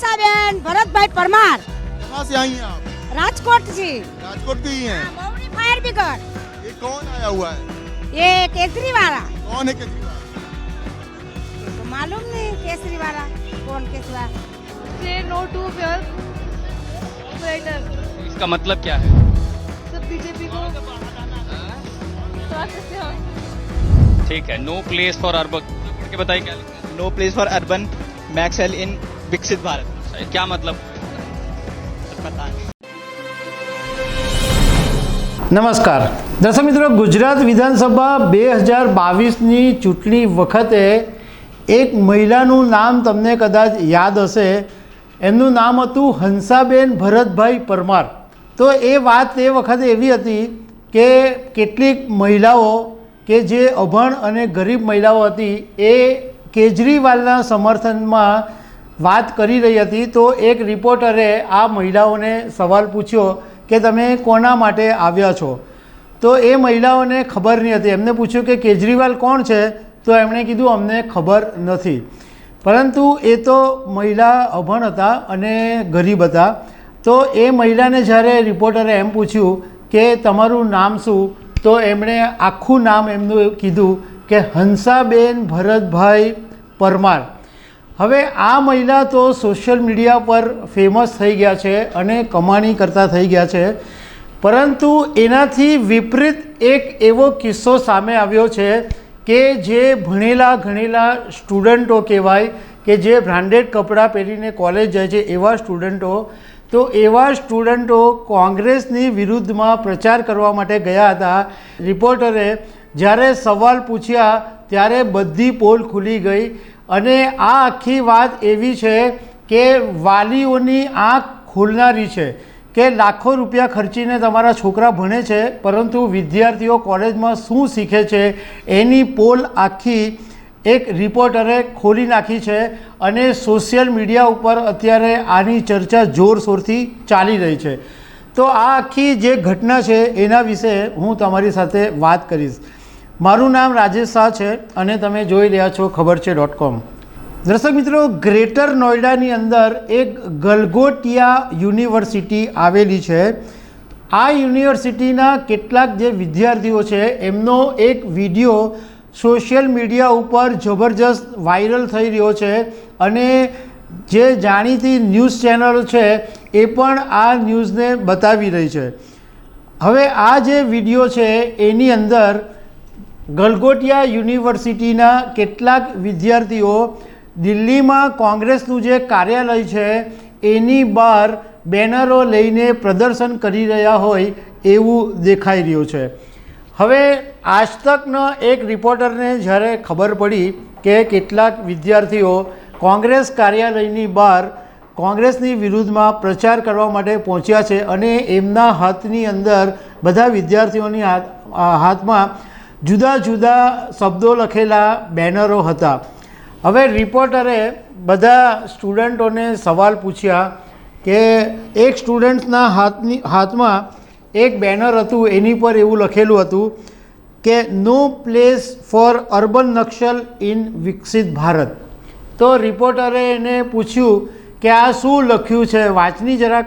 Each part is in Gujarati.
હંસાબેન ભરતભાઈ પરમાર कहाँ से आई हैं आप રાજકોટ થી राजकोट की ही हैं મૌરી ફાયર બ્રિગેડ ये कौन आया हुआ है ये केसरी वाला कौन है केजरीवाल तो मालूम नहीं केसरी वाला कौन केसरी वाला say no to fear operator इसका मतलब क्या है सब बीजेपी को स्वागत है ठीक है नो प्लेस फॉर अर्बन पढ़ के बताइए क्या लिखा no place for urban Naxal in Viksit Bharat है क्या मतलब पता नहीं નમસ્કાર દર્શક મિત્રો ગુજરાત વિધાનસભા બે હજાર બાવીસની ચૂંટણી વખતે એક મહિલાનું નામ તમને કદાચ યાદ હશે એમનું નામ હતું હંસાબેન ભરતભાઈ પરમાર તો એ વાત તે વખતે એવી હતી કે કેટલીક મહિલાઓ કે જે અભણ અને ગરીબ મહિલાઓ હતી એ કેજરીવાલના સમર્થનમાં વાત કરી રહી હતી, તો એક રિપોર્ટરે આ મહિલાઓને સવાલ પૂછ્યો કે તમે કોના માટે આવ્યા છો? તો એ મહિલાઓને ખબર નહીં હતી. એમને પૂછ્યું કે કેજરીવાલ કોણ છે? તો એમણે કીધું, અમને ખબર નથી. પરંતુ એ તો મહિલા અભણ હતા અને ગરીબ હતા. તો એ મહિલાને જ્યારે રિપોર્ટરે એમ પૂછ્યું કે તમારું નામ શું? તો એમણે આખું નામ એમનું કીધું કે હંસાબેન ભરતભાઈ પરમાર. હવે આ મહિલા તો સોશિયલ મીડિયા પર ફેમસ થઈ ગયા છે અને કમાણી કરતા થઈ ગયા છે. પરંતુ એનાથી વિપરીત એક એવો કિસ્સો સામે આવ્યો છે કે જે ભણેલા ગણેલા સ્ટુડન્ટો કહેવાય કે જે બ્રાન્ડેડ કપડાં પહેરીને કોલેજ જાય છે એવા સ્ટુડન્ટો, તો એવા સ્ટુડન્ટો કોંગ્રેસની વિરુદ્ધમાં પ્રચાર કરવા માટે ગયા હતા. રિપોર્ટરે જ્યારે સવાલ પૂછ્યા ત્યારે બધી પોલ ખુલી ગઈ અને આ આખી વાત એવી છે કે વાલીઓની આંખ ખોલનારી છે, કે લાખો રૂપિયા ખર્ચીને તમારા છોકરા ભણે છે, પરંતુ વિદ્યાર્થીઓ કોલેજમાં શું શીખે છે એની પોલ આખી એક રિપોર્ટરે ખોલી નાખી છે અને સોશિયલ મીડિયા ઉપર અત્યારે આની ચર્ચા જોરશોરથી ચાલી રહી છે. તો આ આખી જે ઘટના છે એના વિશે હું તમારી સાથે વાત કરીશ. મારું નામ રાજેશ શાહ છે અને તમે જોઈ રહ્યા છો ખબર છે ડોટ કોમ દર્શક મિત્રો, ગ્રેટર નોઈડાની અંદર એક ગલગોટિયા યુનિવર્સિટી આવેલી છે. આ યુનિવર્સિટીના કેટલાક જે વિદ્યાર્થીઓ છે, એમનો એક વીડિયો સોશિયલ મીડિયા ઉપર જબરજસ્ત વાયરલ થઈ રહ્યો છે અને જે જાણીતી ન્યૂઝ ચેનલ છે, એ પણ આ ન્યૂઝને બતાવી રહી છે. હવે આ જે વીડિયો છે, એની અંદર ગલગોટિયા યુનિવર્સિટીના કેટલાક વિદ્યાર્થીઓ દિલ્હીમાં કોંગ્રેસનું જે કાર્યાલય છે, એની બહાર બેનરો લઈને પ્રદર્શન કરી રહ્યા હોય એવું દેખાઈ રહ્યું છે. હવે આજતકના એક રિપોર્ટરને જ્યારે ખબર પડી કે કેટલાક વિદ્યાર્થીઓ કોંગ્રેસ કાર્યાલયની બહાર કોંગ્રેસની વિરુદ્ધમાં પ્રચાર કરવા માટે પહોંચ્યા છે અને એમના હાથની અંદર બધા વિદ્યાર્થીઓની હાથ હાથમાં જુદા જુદા શબ્દો લખેલા બેનરો હતા. હવે રિપોર્ટરે બધા સ્ટુડન્ટોને સવાલ પૂછ્યા કે એક સ્ટુડન્ટ્સના હાથની, હાથમાં એક બેનર હતું, એની પર એવું લખેલું હતું કે, no place for urban Naxal in Viksit Bharat. તો રિપોર્ટરે એને પૂછ્યું કે, આ શું લખ્યું છે? વાંચની જરાક.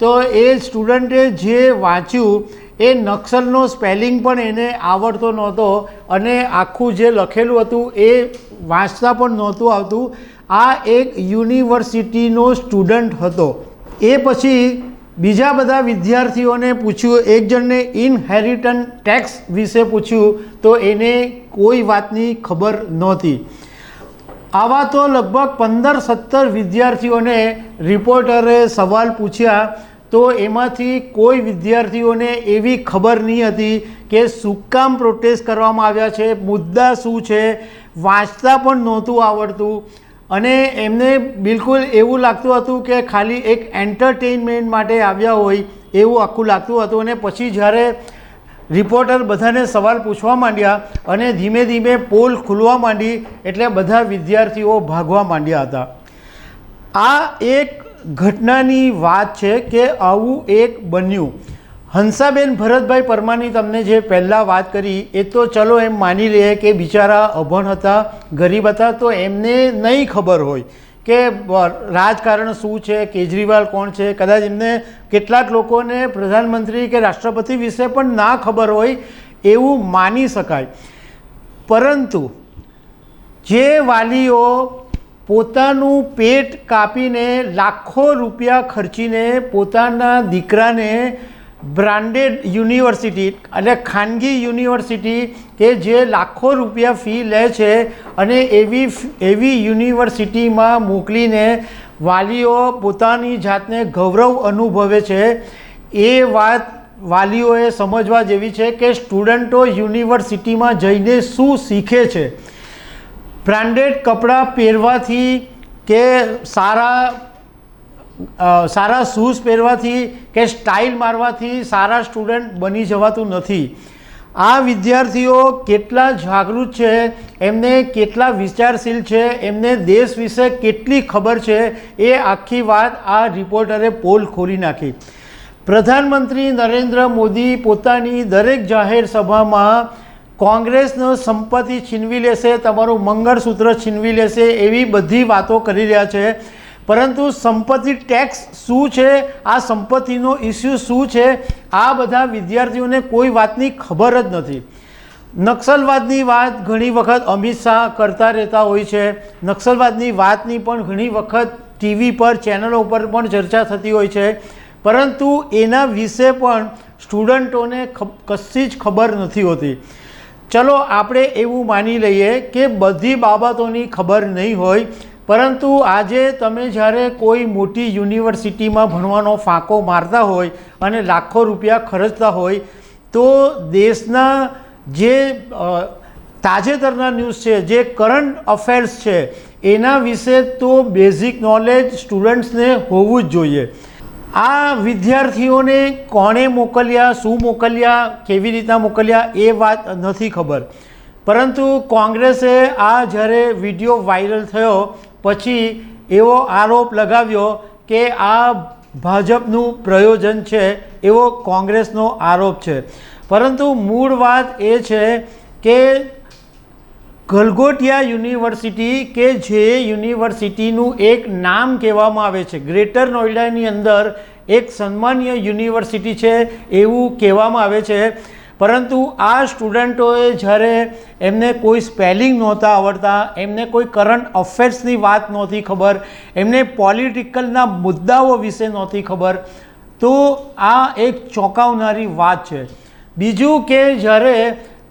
તો એ સ્ટુડન્ટે જે વાંચ્યું એ નક્સલનો સ્પેલિંગ પણ એને આવડતો નહોતો અને આખું જે લખેલું હતું એ વાંચતા પણ નહોતું આવતું. આ એક યુનિવર્સિટીનો સ્ટુડન્ટ હતો. એ પછી બીજા બધા વિદ્યાર્થીઓને પૂછ્યું એક જણને ઇનહેરિટન ટેક્સ વિશે પૂછ્યું, તો એને કોઈ વાતની ખબર નહોતી. આવા તો લગભગ પંદર સત્તર વિદ્યાર્થીઓને રિપોર્ટરે સવાલ પૂછ્યા તો એમાંથી કોઈ વિદ્યાર્થીઓને એવી ખબર નહીં હતી કે શું કામ પ્રોટેસ્ટ કરવામાં આવ્યા છે, મુદ્દા શું છે, વાંચતા પણ નહોતું આવડતું. અને એમને બિલકુલ એવું લાગતું હતું કે ખાલી એક એન્ટરટેઇનમેન્ટ માટે આવ્યા હોય એવું આખું લાગતું હતું. અને પછી જ્યારે રિપોર્ટર બધાને સવાલ પૂછવા માંડ્યા અને ધીમે ધીમે પોલ ખુલવા માંડી એટલે બધા વિદ્યાર્થીઓ ભાગવા માંડ્યા હતા. આ એક ઘટનાની વાત છે કે આવું એક બન્યું. હંસાબેન ભરતભાઈ પરમારની તમને જે પહેલાં વાત કરી, એ તો ચલો એમ માની લઈએ કે બિચારા અભણ હતા, ગરીબ હતા, તો એમને નહીં ખબર હોય કે રાજકારણ શું છે, કેજરીવાલ કોણ છે, કદાચ એમને કેટલાક લોકોને પ્રધાનમંત્રી કે રાષ્ટ્રપતિ વિશે પણ ના ખબર હોય એવું માની શકાય. પરંતુ જે વાલીઓ પોતાનું પેટ કાપીને લાખો રૂપિયા ખર્ચીને પોતાના દીકરાને બ્રાન્ડેડ યુનિવર્સિટી એટલે ખાનગી યુનિવર્સિટી કે જે લાખો રૂપિયા ફી લે છે અને એવી એવી યુનિવર્સિટીમાં મોકલીને વાલીઓ પોતાની જાતને ગૌરવ અનુભવે છે. એ વાત વાલીઓએ સમજવા જેવી છે કે સ્ટુડન્ટો યુનિવર્સિટીમાં જઈને શું શીખે છે. બ્રાન્ડેડ કપડાં પહેરવાથી કે સારા સારા શૂઝ પહેરવાથી કે સ્ટાઇલ મારવાથી સારા સ્ટુડન્ટ બની જવાતું નથી. આ વિદ્યાર્થીઓ કેટલા જાગૃત છે, એમને કેટલા વિચારશીલ છે, એમને દેશ વિશે કેટલી ખબર છે, એ આખી વાત આ રિપોર્ટરે પોલ ખોલી નાખી. પ્રધાનમંત્રી નરેન્દ્ર મોદી પોતાની દરેક જાહેર સભામાં કોંગ્રેસનો સંપત્તિ છીનવી લેશે, તમારું મંગળસૂત્ર છીનવી લેશે એવી બધી વાતો કરી રહ્યા છે. પરંતુ સંપત્તિ ટેક્સ શું છે? આ સંપત્તિનો ઇસ્યુ શું છે? આ બધા વિદ્યાર્થીઓને કોઈ વાતની ખબર જ નથી. નક્સલવાદની વાત ઘણી વખત અમિત શાહ કરતા રહેતા હોય છે. નક્સલવાદની વાતની પણ ઘણી વખત ટીવી પર, ચેનલો ઉપર પણ ચર્ચા થતી હોય છે. પરંતુ એના વિશે પણ સ્ટુડન્ટોને કશી જ ખબર નથી હોતી. ચલો આપણે એવું માની લઈએ કે બધી બાબતોની ખબર નહીં હોય, પરંતુ આજે તમે જ્યારે કોઈ મોટી યુનિવર્સિટીમાં ભણવાનો ફાંકો મારતા હોય અને લાખો રૂપિયા ખર્ચતા હોય, તો દેશના જે તાજેતરના ન્યૂઝ છે, જે કરંટ અફેર્સ છે, એના વિશે તો બેઝિક નોલેજ સ્ટુડન્ટ્સને હોવું જ જોઈએ. આ વિદ્યાર્થીઓને કોણે મોકલ્યા, શું મોકલ્યા, કેવી રીતના મોકલ્યા એ વાત નથી ખબર. પરંતુ કોંગ્રેસે આ જ્યારે વીડિયો વાયરલ થયો, પછી એવો આરોપ લગાવ્યો કે આ ભાજપનું પ્રયોજન છે એવો કોંગ્રેસનો આરોપ છે. પરંતુ મૂળ વાત એ છે કે ગલગોટિયા યુનિવર્સિટી કે જે યુનિવર્સિટીનું એક નામ કહેવામાં આવે છે. ગ્રેટર નોઈડાની અંદર એક સન્માનીય યુનિવર્સિટી છે એવું કહેવામાં આવે છે. પરંતુ આ સ્ટુડન્ટોએ જ્યારે એમને કોઈ સ્પેલિંગ નહોતા આવડતા, એમને કોઈ કરંટ અફેર્સની વાત નહોતી ખબર, એમને પોલિટિકલના મુદ્દાઓ વિશે નહોતી ખબર, તો આ એક ચોંકાવનારી વાત છે. બીજું કે જ્યારે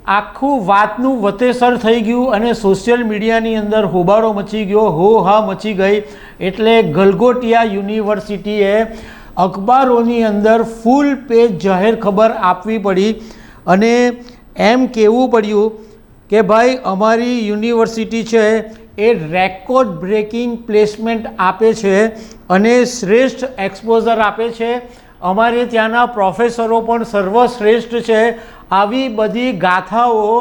આખું વાતનું વતેસર થઈ ગયું અને સોશિયલ મીડિયાની અંદર હોબાળો મચી ગયો, હો હા મચી ગઈ. એટલે ગલગોટિયા યુનિવર્સિટીએ અખબારોની અંદર ફૂલ પેજ જાહેર ખબર આપવી પડી અને એમ કહેવું પડ્યું કે ભાઈ, અમારી યુનિવર્સિટી છે એ રેકોર્ડ બ્રેકિંગ પ્લેસમેન્ટ આપે છે અને શ્રેષ્ઠ એક્સપોઝર આપે છે. અમારે ત્યાંના પ્રોફેસરો પણ સર્વશ્રેષ્ઠ છે. આવી બધી ગાથાઓ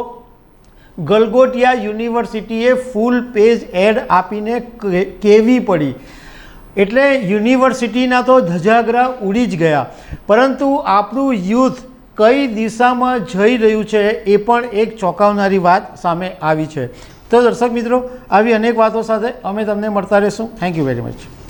ગલગોટિયા યુનિવર્સિટીએ ફૂલ પેજ એડ આપીને કહેવી પડી. એટલે યુનિવર્સિટીના તો ધજાગરા ઉડી જ ગયા. પરંતુ આપણું યુથ કઈ દિશામાં જઈ રહ્યું છે એ પણ એક ચોંકાવનારી વાત સામે આવી છે. તો દર્શક મિત્રો, આવી અનેક વાતો સાથે અમે તમને મળતા રહીશું. Thank you very much